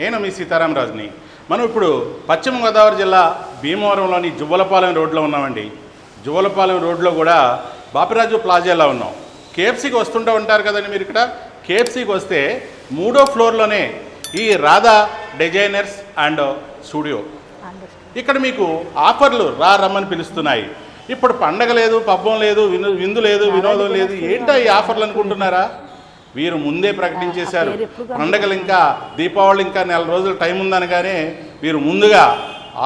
నేను మీ సీతారాం రాజుని మనం ఇప్పుడు పశ్చిమ గోదావరి జిల్లా భీమవరంలోని జువ్వలపాలెం రోడ్లో ఉన్నామండి. జువ్వలపాలెం రోడ్లో కూడా బాపిరాజు ప్లాజాలో ఉన్నాం. కేఎఫ్సీకి వస్తుంటూ ఉంటారు కదండి మీరు ఇక్కడ? కేఎఫ్సీకి వస్తే మూడో ఫ్లోర్లోనే ఈ రాధా డిజైనర్స్ అండ్ స్టూడియో. ఇక్కడ మీకు ఆఫర్లు రా రమ్మని పిలుస్తున్నాయి. ఇప్పుడు పండగ లేదు పబ్బం లేదు విను విందు లేదు వినోదం లేదు. ఏంటో ఈ ఆఫర్లు అనుకుంటున్నారా? వీరు ముందే ప్రకటించేశారు. పండగలు ఇంకా దీపావళి ఇంకా నెల రోజులు టైం ఉందనగానే వీరు ముందుగా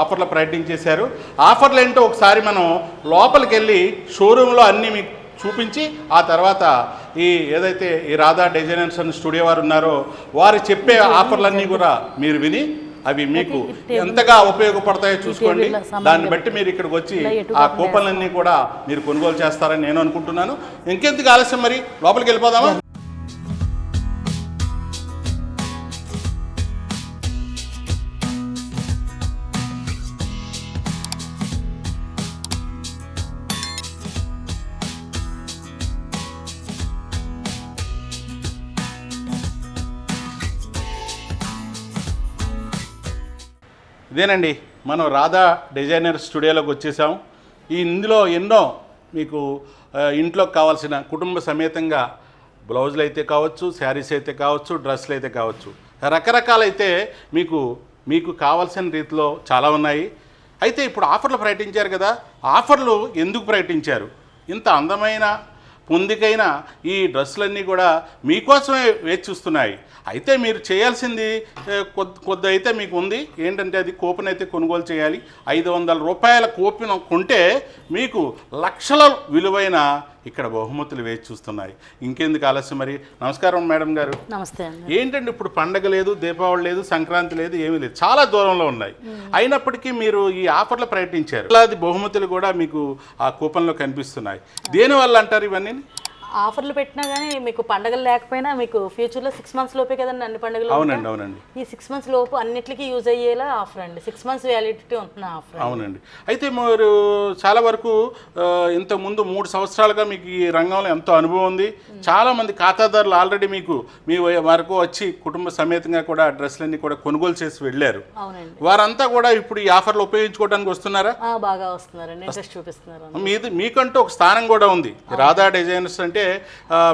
ఆఫర్లు ప్రకటించేశారు. ఆఫర్లు ఏంటో ఒకసారి మనం లోపలికి వెళ్ళి షోరూంలో అన్నీ మీకు చూపించి ఆ తర్వాత ఈ ఏదైతే ఈ రాధా డిజైనర్స్ అండ్ స్టూడియో వారు ఉన్నారో వారు చెప్పే ఆఫర్లన్నీ కూడా మీరు విని అవి మీకు ఎంతగా ఉపయోగపడతాయో చూసుకోండి. దాన్ని బట్టి మీరు ఇక్కడికి వచ్చి ఆ కూపన్లన్నీ కూడా మీరు కొనుగోలు చేస్తారని నేను అనుకుంటున్నాను. ఇంకెందుకు ఆలస్యం మరి? లోపలికి వెళ్ళిపోదామా? ఇదేనండి మనం రాధా డిజైనర్ స్టూడియోలోకి వచ్చేసాం. ఈ ఇందులో ఎన్నో మీకు ఇంట్లో ఇంట్లోకి కావాల్సిన కుటుంబ సమేతంగా బ్లౌజులు అయితే కావచ్చు శారీస్ అయితే కావచ్చు డ్రెస్సులు అయితే కావచ్చు. రకరకాలైతే మీకు మీకు కావాల్సిన రీతిలో చాలా ఉన్నాయి. అయితే ఇప్పుడు ఆఫర్లు ప్రకటించారు కదా ఆఫర్లు ఎందుకు ప్రకటించారు? ఇంత అందమైన పొందికైన ఈ డ్రెస్సులన్నీ కూడా మీకోసమే వేచి చూస్తున్నాయి. అయితే మీరు చేయాల్సింది కొద్ది కొద్ది అయితే మీకు ఉంది. ఏంటంటే అది కూపన్ అయితే కొనుగోలు చేయాలి. ఐదు వందల రూపాయల కూపన్ కొంటే మీకు లక్షల విలువైన ఇక్కడ బహుమతులు వేచి చూస్తున్నాయి. ఇంకెందుకు ఆలస్యం మరి? నమస్కారం మేడం గారు. నమస్తే ఏంటంటే ఇప్పుడు పండగ లేదు దీపావళి లేదు సంక్రాంతి లేదు ఏమీ లేదు. చాలా దూరంలో ఉన్నాయి. అయినప్పటికీ మీరు ఈ ఆఫర్లు ప్రకటించారు. అది బహుమతులు కూడా మీకు ఆ కూపన్లో కనిపిస్తున్నాయి. దేనివల్ల అంటారు ఇవన్నీ? ఆఫర్లు పెట్టినా కానీ మీకు పండగలు లేకపోయినా మీకు ఫ్యూచర్లో సిక్స్ మంత్స్ లోపే కదండి అన్ని పండుగలు అవునండి అవునండి. ఈ సిక్స్ మంత్స్ లోపు అన్నిటికీ యూజ్ అయ్యేలా ఆఫర్ అండి. సిక్స్ మంత్స్ వ్యాలిడిటీ ఉంటున్న ఆఫర్ అవునండి. అయితే మీరు చాలా వరకు ఆ, ఇంతకుముందు మూడు సంవత్సరాలుగా మీకు ఈ రంగంలో ఎంతో అనుభవం ఉంది. చాలామంది ఖాతాదారులు ఆల్రెడీ మీకు మీ వరకు వచ్చి కుటుంబ సమేతంగా కూడా డ్రెస్సులన్నీ కూడా కొనుగోలు చేసి వెళ్ళారు. అవునండి. వారంతా కూడా ఇప్పుడు ఈ ఆఫర్లు ఉపయోగించుకోవడానికి వస్తున్నారా? బాగా వస్తున్నారండి. ఇంట్రెస్ట్ చూపిస్తున్నారు మీది మీకంటూ ఒక స్థానం కూడా ఉంది. రాధా డిజైనర్స్ అంటే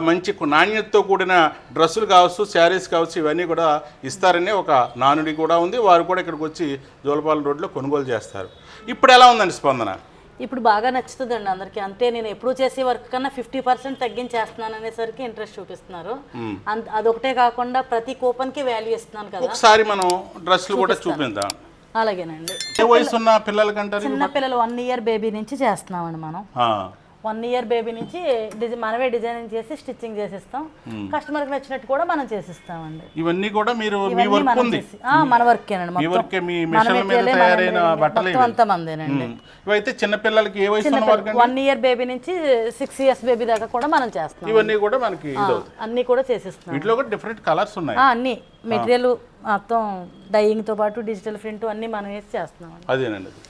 మంచి కు- నాణ్యతతో కూడిన డ్రెస్సులు కావచ్చు శారీస్ కావచ్చు ఇవన్నీ కూడా ఇస్తారని ఒక నానుడి కూడా ఉంది. వారు కూడా ఇక్కడికి వచ్చి జోలపాలెం రోడ్లో కొనుగోలు చేస్తారు. ఇప్పుడు ఎలా ఉందండి స్పందన? ఇప్పుడు బాగా నచ్చుతుందండి అందరికి. అంతే నేను ఎప్పుడు చేసే వర్క్ కన్నా ఫిఫ్టీ పర్సెంట్ తగ్గించేస్తున్నాను అనేసరికి ఇంట్రెస్ట్ చూపిస్తున్నారు. అదొకటే కాకుండా ప్రతి కూపన్కి వాల్యూ ఇస్తున్నాను కదా. ఒకసారి మనం డ్రెస్సులు కూడా చూపిద్దాం. అలాగేనండి. ఏ వయసు ఉన్న పిల్లలకంటారు? చిన్న పిల్లలు వన్ ఇయర్ బేబీ నుంచి చేస్తున్నామండి మనం. వన్ ఇయర్ బేబీ నుంచి డిజైన్ మనమే డిజైనింగ్ చేసి స్టిచ్చింగ్ చేసిస్తాం. కస్టమర్కి నచ్చినట్టు కూడా మనం చేసిస్తామండి. ఇవన్నీ కూడా మీరు మీ వర్క్ మనం ఉంది. మన వర్కేనండి మీ వర్కే మీ మన మిషన్ల మీద తయారైన బట్టలు. ఇవైతే చిన్న పిల్లలకి ఏ వయసు వరకు వన్ ఇయర్ బేబీ నుంచి సిక్స్ ఇయర్స్ బేబీ దాకా కూడా మనం చేస్తాం ఇవన్నీ కూడా మనకి అన్నీ కూడా వీటిలో కూడా డిఫరెంట్ కలర్స్ ఉన్నాయి. అన్నీ. మెటీరియల్ మొత్తం డైయింగ్తో పాటు డిజిటల్ ప్రింట్ అన్నీ మనం వేసి చేస్తున్నాం. అదేనండి అది.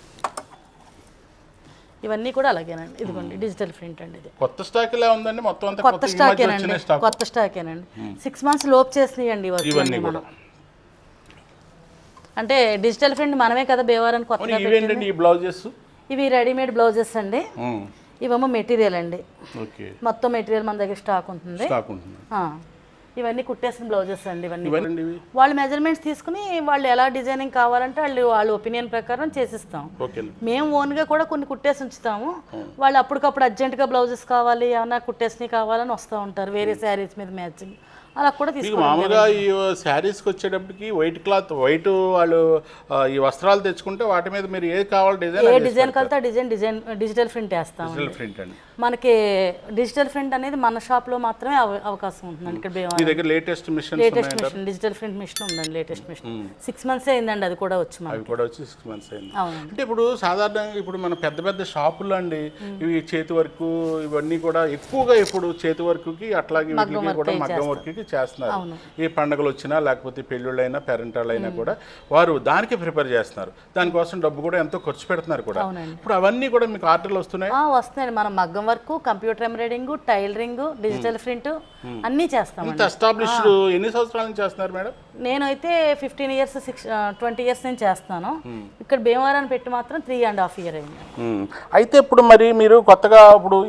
ఇవన్నీ కూడా అలాగేనండి. ఇదిగోండి డిజిటల్ ప్రింట్ అండి ఇది. కొత్త స్టాక్ ఇలా ఉందండి? మొత్తం అంతా కొత్త కొత్త స్టాకేనండి కొత్త స్టాకేనండి సిక్స్ మంత్స్ లోపు చేసినాయండి ఇవన్నీ కూడా. అంటే డిజిటల్ ప్రింట్ మనమే కదా బేవారని కొత్తగా ఈ బ్లౌజెస్? ఇవి రెడీమేడ్ బ్లౌజెస్ అండి. ఇవేమో మెటీరియల్ అండి. మొత్తం మెటీరియల్ మన దగ్గర స్టాక్ ఉంటుంది. స్టాక్ ఉంటుంది. ఆ, ఇవన్నీ కుట్టేసిన బ్లౌజెస్ అండి ఇవన్నీ. ఇవన్నీ ఇవి? వాళ్ళు మెజర్మెంట్స్ తీసుకుని వాళ్ళు ఎలా డిజైనింగ్ కావాలంటే వాళ్ళు వాళ్ళ ఒపీనియన్ ప్రకారం చేసిస్తాం. మేము ఓన్గా కూడా కొన్ని కుట్టేసి ఉంచుతాము. వాళ్ళు అప్పటికప్పుడు అర్జెంటుగా బ్లౌజెస్ కావాలి ఏమన్నా కుట్టేసినవి కావాలని వస్తూ ఉంటారు. వేరే శారీస్ మీద మ్యాచింగ్. అలా కూడా మామూలుగా ఈ శారీస్కి వచ్చేటప్పటికి వైట్ క్లాత్ వైట్ వాళ్ళు ఈ వస్త్రాలు తెచ్చుకుంటే వాటి మీద మీరు ఏది కావాలి ఏ డిజైన్ డిజైన్ కలితే డిజైన్ డిజైన్ డిజిటల్ ప్రింట్ వేస్తాం ప్రింట్ అండి. మనకి డిజిటల్ ప్రింట్ అనేది మన షాప్లో మాత్రమే అవ- అవకాశం ఉంటుందండి. ఇక్కడ దగ్గర latest machine latest machine digital print machine ఉందండి లేటెస్ట్ మిషన్. సిక్స్ మంత్స్ అయిందండి అది కూడా వచ్చి అవి కూడా వచ్చి సిక్స్ మంత్స్ అయింది. అంటే ఇప్పుడు సాధారణంగా ఇప్పుడు మన పెద్ద పెద్ద షాపుల్లో అండి ఇవి చేతి వర్క్ ఇవన్నీ కూడా ఎక్కువగా ఇప్పుడు చేతి వర్క్కి అట్లాగే వీటికి కూడా మగ్గం వర్క్కి చేస్తున్నారు. ఏ పండుగలు వచ్చినా లేకపోతే పెళ్ళిళ్ళైనా పెరంటాలైనా కూడా వారు దానికి ప్రిపేర్ చేస్తున్నారు. దానికోసం డబ్బు కూడా ఎంతో ఖర్చు పెడుతున్నారు కూడా. ఇప్పుడు అవన్నీ కూడా మీకు ఆర్డర్లు వస్తున్నాయి? ఆ, వస్తున్నాయండి. మనం మగ్గం work computer embroidering tailoring digital print అన్నీ చేస్తామండి. ఇంత ఎస్టాబ్లిష్డ్ ఎన్ని సంవత్సరాల నుంచి చేస్తున్నారు మేడం? నేనైతే fifteen years six twenty years నుంచి చేస్తాను. ఇక్కడ భీమవరాన్ని పెట్టి మాత్రం త్రీ అండ్ హాఫ్ ఇయర్ అయింది. అయితే ఇప్పుడు మరి మీరు కొత్తగా ఇప్పుడు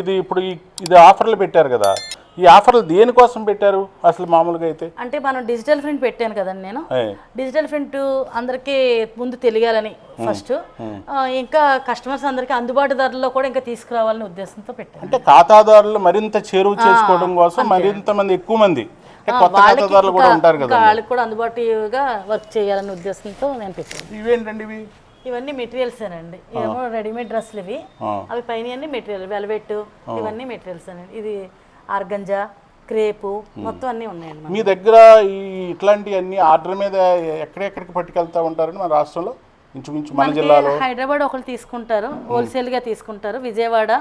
ఇది ఇప్పుడు ఇది ఆఫర్లు పెట్టారు కదా. ఈ ఆఫర్లు దేనికోసం పెట్టారు అసలు మామూలుగా అయితే? అంటే మనం డిజిటల్ ప్రింట్ పెట్టాను కదండి నేను. డిజిటల్ ప్రింట్ అందరికీ ముందు తెలియాలని ఫస్ట్ ఇంకా కస్టమర్స్ అందరికీ అందుబాటు ధరల్లో కూడా ఇంకా తీసుకురావాలనే ఉద్దేశంతో పెట్టాను. అంటే ఖాతాదారులు మరింత చేరువ చేసుకోవడం కోసం మరింత మంది ఎక్కువ మంది ఖాతాదారులు కూడా ఉంటారు కదా వాళ్ళకి కూడా అందుబాటుగా వర్క్ చేయాలనే ఉద్దేశంతో నేను పెట్టాను. ఇవేంటండి ఇవి? ఇవన్నీ మెటీరియల్స్ అండి. ఏమో రెడీమేడ్ డ్రెస్సులు ఇవి. అవి పైన అన్ని మెటీరియల్ వెల్వెట్ ఇవన్నీ మెటీరియల్స్ అండి. ఇది ఆర్గంజా క్రేపు మొత్తం అన్నీ ఉన్నాయండి. మీ దగ్గర ఈ ఇట్లాంటివన్నీ ఆర్డర్ మీద ఎక్కడెక్కడికి పట్టుకెళ్తా ఉంటారని మన రాష్ట్రంలో? ఇంచుమించు మన జిల్లాలో? హైదరాబాద్ ఒకరు తీసుకుంటారు హోల్సేల్గా తీసుకుంటారు. విజయవాడ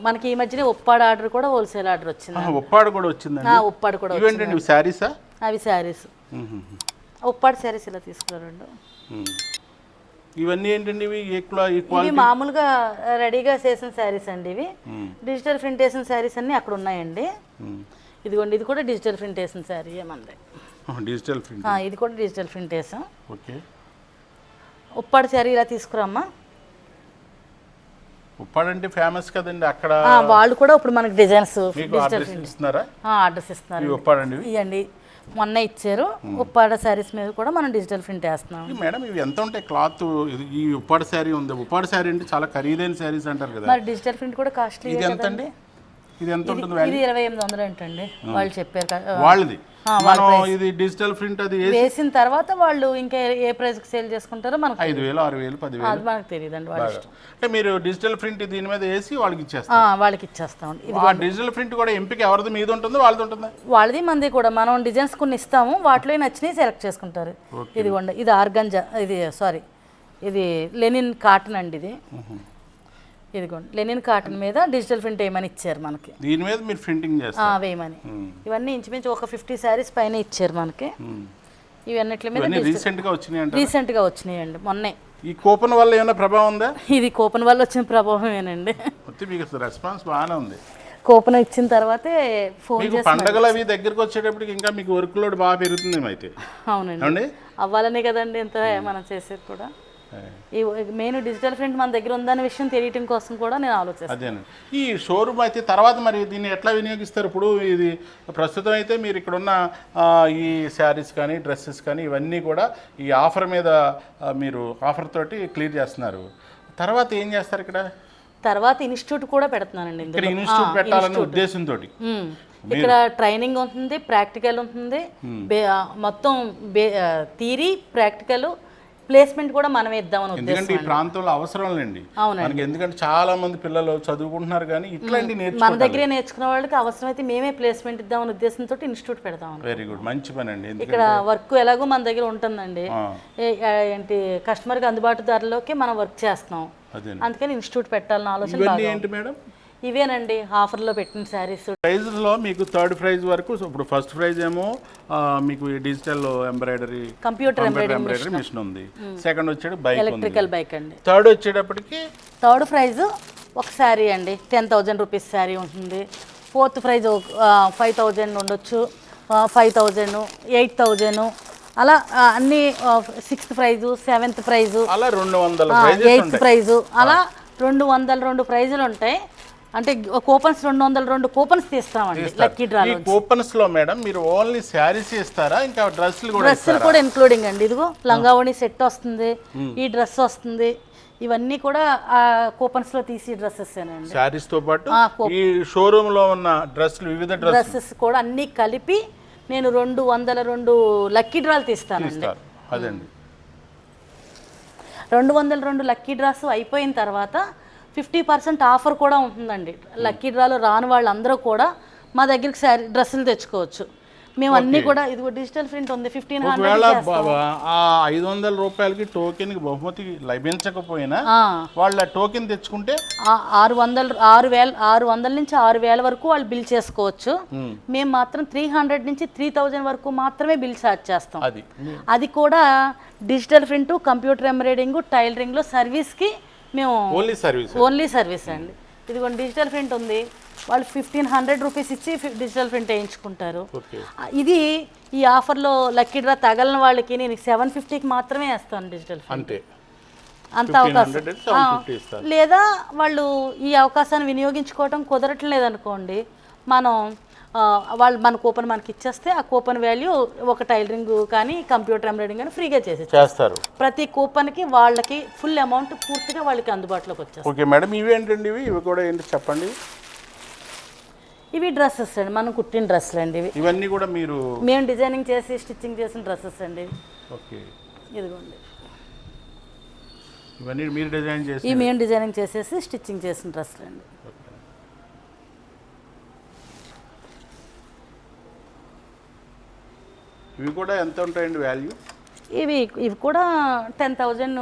మనకి ఈ మధ్యనే ఉప్పాడ ఆర్డర్ కూడా హోల్సేల్ ఆర్డర్ వచ్చింది ఉప్పాడు కూడా వచ్చిందండి? ఆ, ఉప్పాడు కూడా వచ్చింది ఇవేంటండి అవి శారీస్. ఉప్పాడు శారీస్ ఇలా తీసుకురండు ఇవన్నీ ఏంటండి ఇవి? ఇవి మామూలుగా రెడీగా చేసిన శారీస్ అండి ఇవి. డిజిటల్ ప్రింట్ వేసిన శారీస్ అన్ని అక్కడ ఉన్నాయండి. ఇదిగోండి ఇది కూడా డిజిటల్ ప్రింట్ వేసిన శారీ ఏమంది డిజిటల్ ప్రింట్. ఆ, ఇది కూడా డిజిటల్ ప్రింట్ వేసాం ఓకే. ఉప్పాడు శారీ ఇలా తీసుకురమ్మా. ఉప్పాడు అంటే ఫేమస్ కదండి అక్కడ. ఆ, వాళ్ళు కూడా ఇప్పుడు మనకి డిజైన్స్ డిజిటల్ అడ్రస్ ప్రింట్ ఇస్తున్నారా? ఆర్డర్స్ ఇస్తున్నారు ఉప్పాడండి ఇవి? ఇవ్వండి మొన్న ఇచ్చారు. ఉప్పాడ శారీస్ మీద కూడా మనం డిజిటల్ ప్రింట్ వేస్తున్నాం. మేడం ఇవి ఎంత ఉంటాయి? క్లాత్ ఈ ఉప్పాడు శారీ ఉంది. ఉప్పాడు శారీ అంటే చాలా ఖరీదైన శారీస్ అంటారు కదా. మరి డిజిటల్ ప్రింట్ కూడా కాస్ట్లీ ఇది ఎంత అండి? ఇది ఎంత ఉంటుంది ఇది ఇరవై ఎనిమిది వందలు ఏంటండి వాళ్ళు చెప్పారు కదా. వాళ్ళది? మనం ఇది డిజిటల్ ప్రింట్ అది వేసి వేసిన తర్వాత వాళ్ళు ఇంకా ఏ ప్రైస్కి సేల్ చేసుకుంటారో మనకు ఐదు వేలు ఆరు వేలు పది వేలు మనకు తెలియదండి అంటే మీరు డిజిటల్ ప్రింట్ దీని మీద వేసి వాళ్ళకి ఇచ్చేస్తారు. ఆ, వాళ్ళకి ఇచ్చేస్తామండి ఇది ఆ డిజిటల్ ప్రింట్ కూడా ఎంపిక ఎవరిది? మీద ఉంటుందో? వాళ్ళది ఉంటుందా? వాళ్ళది మంది కూడా. మనం డిజైన్స్ కొన్ని ఇస్తాము వాటిలో నచ్చినవి సెలెక్ట్ చేసుకుంటారు. ఇదిగోండి ఇది ఆర్గంజా ఇది సారీ ఇది లెనిన్ కాటన్ అండి ఇది. ఇదిగోండి. లెనిన్ కాటన్ మీద డిజిటల్ ప్రింట్ వేయమని ఇచ్చారు మనకి. దీని మీద మీరు ప్రింటింగ్ చేస్తారు. వేయమని. ఇవన్నీ ఇంచుమించు ఒక ఫిఫ్టీ శారీస్ పైన ఇచ్చారు మనకి. ఇవన్నిటి మీద రీసెంట్గా వచ్చినాయి అంటే రీసెంట్గా వచ్చినాయండి మొన్నే. ఈ కూపన్ వల్ల ఏమైనా ప్రభావం ఉందా? ఇది కూపన్ వల్ల వచ్చిన ప్రభావమేనండి. మీకు రెస్పాన్స్ బాగానే ఉంది. కూపన్ ఇచ్చిన తర్వాతే ఫోన్ మీకు పండగలు అవి దగ్గరకు వచ్చేటప్పటికి ఇంకా మీకు వర్క్ లోడ్ బాగా పెరుగుతుంది అయితే అవునండి. అవ్వాలనే కదండి ఇంత మనం చేసేది కూడా. ఈ మెయిన్ డిజిటల్ ప్రింట్ మన దగ్గర ఉందనే విషయం తెలియటం కోసం కూడా నేను ఆలోచిస్తాను. అదేనండి. ఈ షోరూమ్ అయితే తర్వాత మరి దీన్ని ఎట్లా వినియోగిస్తారు? ఇప్పుడు ఇది ప్రస్తుతం అయితే మీరు ఇక్కడ ఉన్న ఈ శారీస్ కానీ డ్రెస్సెస్ కానీ ఇవన్నీ కూడా ఈ ఆఫర్ మీద మీరు ఆఫర్ తోటి క్లియర్ చేస్తున్నారు. తర్వాత ఏం చేస్తారు ఇక్కడ? తర్వాత ఇన్స్టిట్యూట్ కూడా పెడుతున్నానండి ఇక్కడ ఇన్స్టిట్యూట్ పెట్టాలనే ఉద్దేశంతో. ఇక్కడ ట్రైనింగ్ ఉంటుంది ప్రాక్టికల్ ఉంటుంది మొత్తం థీరీ ప్రాక్టికల్ ప్లేస్మెంట్ కూడా మనమే ఇద్దామని ఉద్దేశం ఎందుకంటే ఈ ప్రాంతంలో అవసరం లేండి అవునండి. మనకి ఎందుకంటే చాలా మంది పిల్లలు చదువుకుంటున్నారు కానీ ఇట్లాంటి మన దగ్గరే నేర్చుకున్న వాళ్ళకి అవసరమైతే మేమే ప్లేస్మెంట్ ఇద్దామని ఉద్దేశంతో ఇన్స్టిట్యూట్ పెడతామని వెరీ గుడ్ మంచి పని అండి. ఇక్కడ వర్క్ ఎలాగో మన దగ్గర ఉంటుందండి. ఏంటి కస్టమర్కి అందుబాటు ధరలోకి మనం వర్క్ చేస్తున్నాం. అదే అందుకని ఇన్స్టిట్యూట్ పెట్టాలన్న ఆలోచన ఏంటి మేడం? ఇవేనండి ఆఫర్లో పెట్టిన శారీస్. ప్రైజ్లో మీకు థర్డ్ ప్రైజ్ వరకు ఇప్పుడు ఫస్ట్ ప్రైజ్ ఏమో మీకు digital embroidery computer embroidery machine. ఉంది. సెకండ్ వచ్చేది బైక్ ఎలక్ట్రికల్ బైక్ అండి. థర్డ్ వచ్చేటప్పటికి థర్డ్ ప్రైజ్ ఒక శారీ అండి. టెన్ థౌజండ్ రూపీస్ శారీ ఉంటుంది. ఫోర్త్ ప్రైజ్ ఫైవ్ థౌజండ్ ఉండొచ్చు. Five thousand eight thousand. అలా అన్ని సిక్స్త్ ప్రైజు సెవెంత్ ప్రైజు. అలా రెండు వందల ఎయిత్ ప్రైజు. అలా రెండు వందల రెండు ప్రైజులు ఉంటాయి. అంటే కూపన్స్ రెండు వందల రెండు కూపన్స్ తీస్తామండి లక్కీ కూపన్స్లో మేడం మీరు ఓన్లీ శారీస్ ఇస్తారా? ఇంకా డ్రెస్సులు కూడా డ్రెస్సులు కూడా ఇంక్లూడింగ్ అండి. ఇదిగో లంగావణి సెట్ వస్తుంది ఈ డ్రెస్ వస్తుంది. ఇవన్నీ కూడా ఆ కూపన్స్లో తీసి డ్రెస్సెస్ అండి శారీస్తో పాటు ఈ షోరూమ్లో ఉన్న డ్రెస్సులు వివిధ డ్రెస్సెస్ కూడా అన్నీ కలిపి నేను రెండు వందల రెండు లక్కీ డ్రాలు తీస్తానండి. ఇస్తారు అదండి. రెండు వందల రెండు లక్కీ డ్రాస్ అయిపోయిన తర్వాత ఫిఫ్టీ పర్సెంట్ ఆఫర్ కూడా ఉంటుందండి. లక్కీ డ్రాలో రాని వాళ్ళందరూ కూడా మా దగ్గరికి శారీ డ్రెస్సులు తెచ్చుకోవచ్చు. మేము అన్ని కూడా ఇదిగో డిజిటల్ ప్రింట్ ఉంది ఫిఫ్టీన్ హండ్రెడ్ ఐదు వందల రూపాయలకి టోకెన్ బహుమతి లభించకపోయినా వాళ్ళ టోకెన్ తెచ్చుకుంటే ఆరు వందలు ఆరు వేల ఆరు వందల నుంచి ఆరు వేల వరకు వాళ్ళు బిల్ చేసుకోవచ్చు. మేము మాత్రం త్రీ హండ్రెడ్ నుంచి త్రీ థౌజండ్ వరకు మాత్రమే బిల్ ఛార్జ్ చేస్తాం. అది. అది కూడా డిజిటల్ ప్రింట్ కంప్యూటర్ ఎంబ్రాయిడింగ్ టైలరింగ్లో సర్వీస్కి మేము ఓన్లీ సర్వీస్ ఓన్లీ సర్వీస్ అండి. ఇదిగోండి డిజిటల్ ప్రింట్ ఉంది. వాళ్ళు ఫిఫ్టీన్ హండ్రెడ్ రూపీస్ ఇచ్చి డిజిటల్ ప్రింట్ వేయించుకుంటారు. ఇది ఈ ఆఫర్లో లక్కీ డ్రా తగలని వాళ్ళకి నేను సెవెన్ ఫిఫ్టీకి మాత్రమే వేస్తాను డిజిటల్ అంతే. అంత 1500 అవకాశం. అంటే 750 ఆ, ఇస్తారు. లేదా వాళ్ళు ఈ అవకాశాన్ని వినియోగించుకోవడం కుదరట్లేదు అనుకోండి మనం వాళ్ళు మన కూపన్ మనకి ఇచ్చేస్తే ఆ కూపన్ వాల్యూ ఒక టైలరింగ్ కానీ కంప్యూటర్ ఎంబ్రాయిడింగ్ కానీ ఫ్రీగా చేసి చేస్తారు. ప్రతి కూపన్కి వాళ్ళకి ఫుల్ అమౌంట్ పూర్తిగా వాళ్ళకి అందుబాటులోకి వచ్చేస్తుంది. ఓకే మేడం ఇవి ఏంటండి ఇవి? ఇవి కూడా ఏంటి చెప్పండి. ఇవి డ్రెస్సెస్ అండి మనం కుట్టిన డ్రెస్సులు అండి ఇవి. ఇవన్నీ కూడా మీరు మేము డిజైనింగ్ చేసి స్టిచ్చింగ్ చేసిన డ్రెస్సెస్ అండి. ఓకే. ఇదిగోండి. ఇవన్నీ మీరు డిజైన్ చేసి ఇవి మేము డిజైనింగ్ చేసేసి స్టిచ్చింగ్ చేసిన డ్రెస్సులు అండి. ఇవి కూడా ఎంత ఉంటాయండి వాల్యూ ఇవి ఇవి కూడా టెన్ థౌజండ్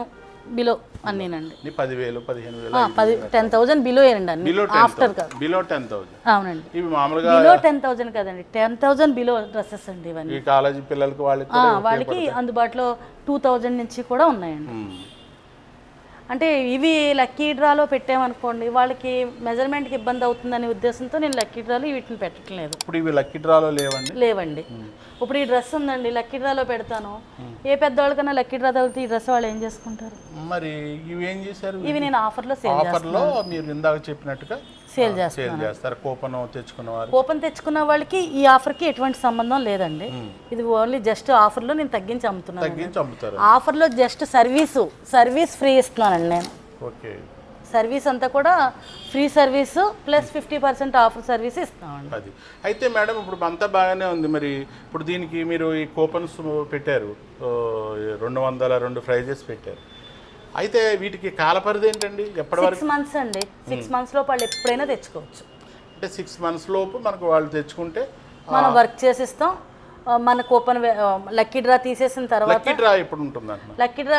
బిలో అన్నీనండి. పదివేలు పదిహేను వేలు పది టెన్ థౌజండ్ బిలో ఏనండి అన్ని. బిలో ఆఫ్టర్ కాదు. బిలో టెన్ థౌజండ్ అవునండి. ఇవి మామూలుగా బిలో టెన్ థౌజండ్ కదండి. టెన్ థౌజండ్ బిలో డ్రెస్సెస్ అండి ఇవన్నీ. కాలేజీ పిల్లలకి వాళ్ళకి వాళ్ళకి అందుబాటులో టూ థౌజండ్ నుంచి కూడా ఉన్నాయండి. అంటే ఇవి లక్కీ డ్రాలో పెట్టామనుకోండి వాళ్ళకి మెజర్మెంట్కి ఇబ్బంది అవుతుందనే ఉద్దేశంతో నేను లక్కీ డ్రాలో వీటిని పెట్టట్లేదు. ఇప్పుడు ఇవి లక్కీ డ్రాలో లేవండి? లేవండి. ఇప్పుడు ఈ డ్రెస్ ఉందండి లక్కీ డ్రాలో పెడతాను. ఏ పెద్దవాళ్ళకన్నా లక్కీ డ్రా తగిలితే ఈ డ్రెస్ వాళ్ళు ఏం చేసుకుంటారు? మరి ఇవి ఏం చేశారు? ఇవి నేను ఆఫర్లో సేల్ ఆఫర్లో మీరు ఇందాక చెప్పినట్టుగా సేల్ చేస్తారు. కూపన్ తెచ్చుకున్న వారు. కూపన్ తెచ్చుకున్న వాళ్ళకి ఈ ఆఫర్కి ఎటువంటి సంబంధం లేదండి. ఇది ఓన్లీ జస్ట్ ఆఫర్లో నేను తగ్గించి అమ్ముతున్నాను తగ్గించి అమ్ముతారు. ఆఫర్లో జస్ట్ సర్వీసు సర్వీస్ ఫ్రీ ఇస్తున్నానండి నేను ఓకే. సర్వీస్ అంతా కూడా free service plus fifty percent offer service ఇస్తామండి. అది. అయితే మేడం ఇప్పుడు అంతా బాగానే ఉంది మరి. ఇప్పుడు దీనికి మీరు ఈ కూపన్స్ పెట్టారు. రెండు వందల రెండు ప్రైజెస్ పెట్టారు. అయితే వీటికి కాలపరిధి ఏంటండి? ఎప్పటి వరకు? సిక్స్ మంత్స్ అండి సిక్స్ మంత్స్లో వాళ్ళు ఎప్పుడైనా తెచ్చుకోవచ్చు. అంటే సిక్స్ మంత్స్ లోపు మనకు వాళ్ళు తెచ్చుకుంటే మనం వర్క్ చేసిస్తాం. మన కూపన్ లక్కీ డ్రా తీసేసిన తర్వాత లక్కీ డ్రా ఎప్పుడు ఉంటుంది లక్కీ డ్రా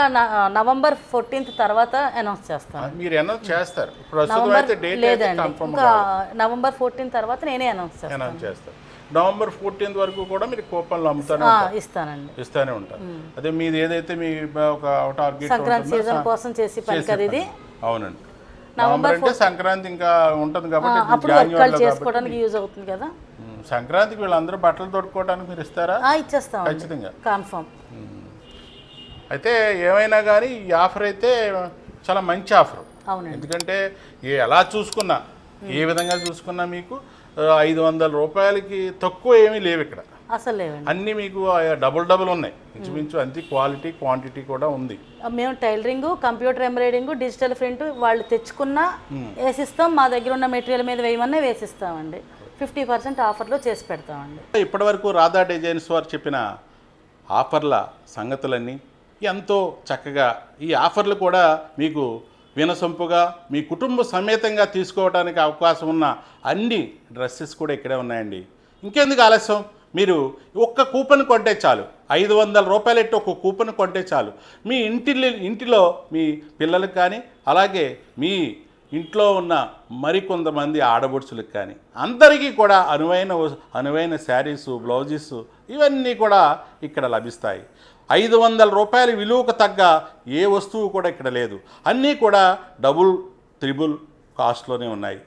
నవంబర్ ఫోర్టీన్త్ తర్వాత అనౌన్స్ చేస్తాను. మీరు అనౌన్స్ చేస్తారు. ప్రస్తుతం లేదండి. ఇంకా నవంబర్ ఫోర్టీన్ తర్వాత నేనే అనౌన్స్ చేస్తాను. నవంబర్ ఫోర్టీన్త్ వరకు కూడా మీరు కూపన్లు అమ్ముతానే ఇస్తానండి. ఇస్తానే ఉంటారు. అదే మీది ఏదైతే మీ ఒక టార్గెట్ సంక్రాంతి సీజన్ కోసం చేసి పని ఇది. అవునండి. నవంబర్ అంటే సంక్రాంతి ఇంకా ఉంటుంది కాబట్టి అప్పుడు చేసుకోవడానికి యూజ్ అవుతుంది కదా. సంక్రాంతికి వీళ్ళందరూ బట్టలు తొడుక్కోవడానికి మీరు ఇస్తారా? ఆ, ఇచ్చేస్తామండి. ఖచ్చితంగా. కన్ఫర్మ్. అయితే ఏమైనా కానీ ఈ ఆఫర్ అయితే చాలా మంచి ఆఫర్. ఎందుకంటే ఏ ఎలా చూసుకున్నా ఏ విధంగా చూసుకున్నా మీకు ఐదు వందల రూపాయలకి తక్కువ ఏమీ లేవు ఇక్కడ. అసలు లేవండి. అన్నీ మీకు డబుల్ డబుల్ ఉన్నాయి. ఇంచుమించు అంతే క్వాలిటీ క్వాంటిటీ కూడా ఉంది. మేము tailoring computer embroidering digital print వాళ్ళు తెచ్చుకున్న వేసిస్తాం. మా దగ్గర ఉన్న మెటీరియల్ మీద వేయమన్నా వేసిస్తామండి. ఫిఫ్టీ పర్సెంట్ ఆఫర్లో చేసి పెడతామండి. ఇప్పటివరకు రాధా డిజైన్స్ వారు చెప్పిన ఆఫర్ల సంగతులన్నీ ఎంతో చక్కగా ఈ ఆఫర్లు కూడా మీకు వినసొంపుగా మీ కుటుంబ సమేతంగా తీసుకోవడానికి అవకాశం ఉన్న అన్ని డ్రెస్సెస్ కూడా ఇక్కడే ఉన్నాయండి. ఇంకెందుకు ఆలస్యం? మీరు ఒక్క కూపన్ కొంటే చాలు. ఐదు వందల రూపాయలు ఎట్టి ఒక కూపన్ కొంటే చాలు. మీ ఇంటి ఇంటిలో మీ పిల్లలకు కానీ అలాగే మీ ఇంట్లో ఉన్న మరికొంతమంది ఆడబొడుచులకు కానీ అందరికీ కూడా అనువైన అనువైన శారీసు బ్లౌజెస్ ఇవన్నీ కూడా ఇక్కడ లభిస్తాయి. ఐదు వందల రూపాయల విలువకు తగ్గ ఏ వస్తువు కూడా ఇక్కడ లేదు. అన్నీ కూడా డబుల్ త్రిబుల్ కాస్ట్లోనే ఉన్నాయి.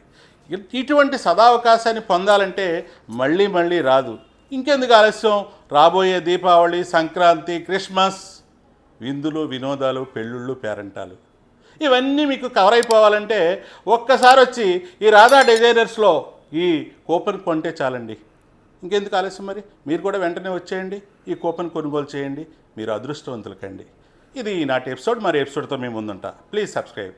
ఇటువంటి సదావకాశాన్ని పొందాలంటే మళ్ళీ మళ్ళీ రాదు. ఇంకెందుకు ఆలస్యం? రాబోయే దీపావళి సంక్రాంతి క్రిస్మస్ విందులు వినోదాలు పెళ్ళిళ్ళు పేరంటాలు. ఇవన్నీ మీకు కవర్ అయిపోవాలంటే ఒక్కసారి వచ్చి ఈ రాధా డిజైనర్స్లో ఈ కూపన్ కొంటే చాలండి. ఇంకెందుకు ఆలస్యం మరి? మీరు కూడా వెంటనే వచ్చేయండి ఈ కూపన్ కొనుగోలు చేయండి మీరు అదృష్టవంతులకండి. ఇది ఈనాటి ఎపిసోడ్ మరి ఎపిసోడ్తో మేము ముందుంటా. Please subscribe